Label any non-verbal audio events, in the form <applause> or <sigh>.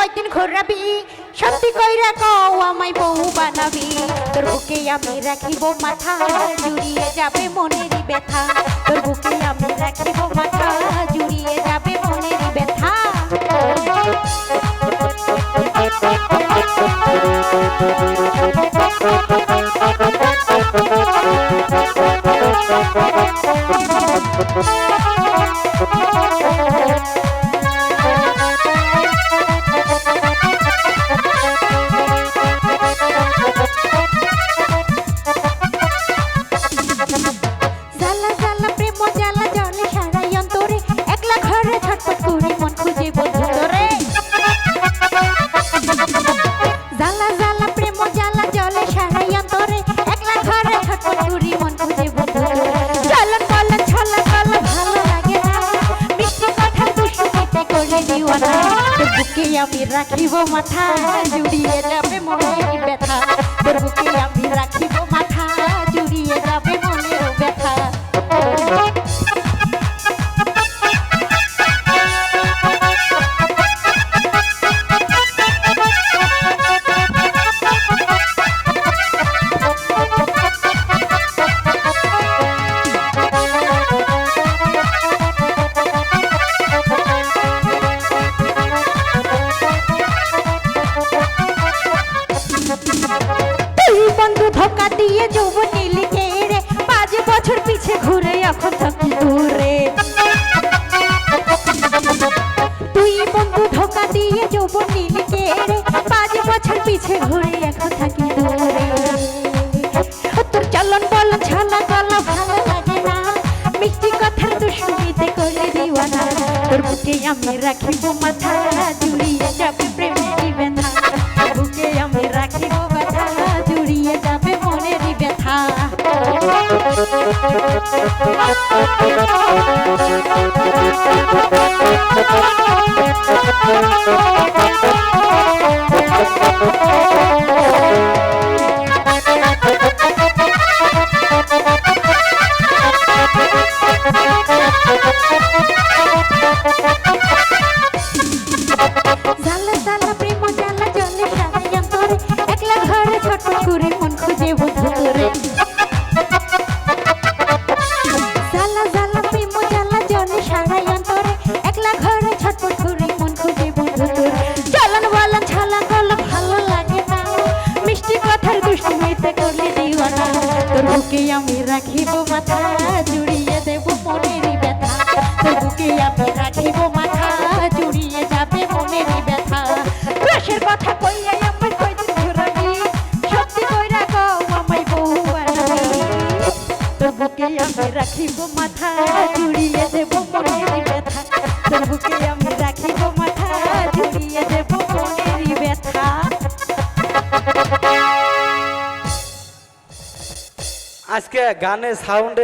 কয়দিন ঘোরাবি? সত্যি কইরা কও আমায় বউ বানাবি। তোর বুকে আমি রাখিব মাথা, জুড়িয়ে যাবে মনেরই ব্যথা। তোর বুকে আমি রাখিব মাথা, জুড়িয়ে যাবে মনেরই ব্যথা। <laughs> জ্বালা জ্বালা প্রেম, জ্বালা জলে সারাই অন্তরে। একলা ঘরে ছটফট করি মন খুঁজে বন্ধু তোরে। জ্বালা জ্বালা প্রেম, জ্বালা জলে সারাই অন্তরে। একলা ঘরে ছটফট করি মন খুঁজে বন্ধু চলন বলন ছলা কলা ভালো লাগে না। মিষ্টি কথা দুষ্টু খেতে করে দিওয়ানা বুকে আমি রাখিব মাথা, জুড়িয়ে যাবে মনের ব্যথা। দিয়ে যৌবন নিলি রে, পাঁচ বছর পিছে ঘুরে এখন থাকি দূরে। তুই বন্ধু ধোকা দিয়ে যৌবন নিলি রে, পাঁচ বছর পিছে ঘুরে এখন থাকি দূরে। তোর চলন বলন ছানা গলা ভালো লাগে না, মিষ্টি কথার দুষ্টুমিতে করে দিওয়ানা। তোর বুকে আমি রাখিব মাথা জুড়িয়ে যাবে প্রেমেরই ব্যথা তোর বুকে আমি রাখিব ব্যথা জুড়িয়ে যাবে মনেরই ব্যথা জালা জালা প্রেম জালা জলে সারাই অন্তরে একলা ঘরে ছোট করে মন খুঁজে বন্ধু তোরে জালা জালা প্রেম জালা জলে সারাই অন্তরে একলা ঘরে ছোট করে মন খুঁজে বন্ধু তোরে চলন বলন ছালা গল ভালো লাগে না মিষ্টি কথার দুষ্টু মেতে করলে দিওয়ানা তোর বুকে আমি রাখিব মাথা জুড়িয়ে দেব মনের ব্যথা তোর বুকে আমি রাখিব মাথা জুড়িয়ে যাবে মনের ব্যথা রসের কথা কইয়া আমার কইদিন ঘুরাবি সত্যি কইরা কও আমায় বউ বানাবি তোর বুকে আমি রাখিব মাথা <laughs> জুড়িয়ে দেব আজকে গানের সাউন্ডে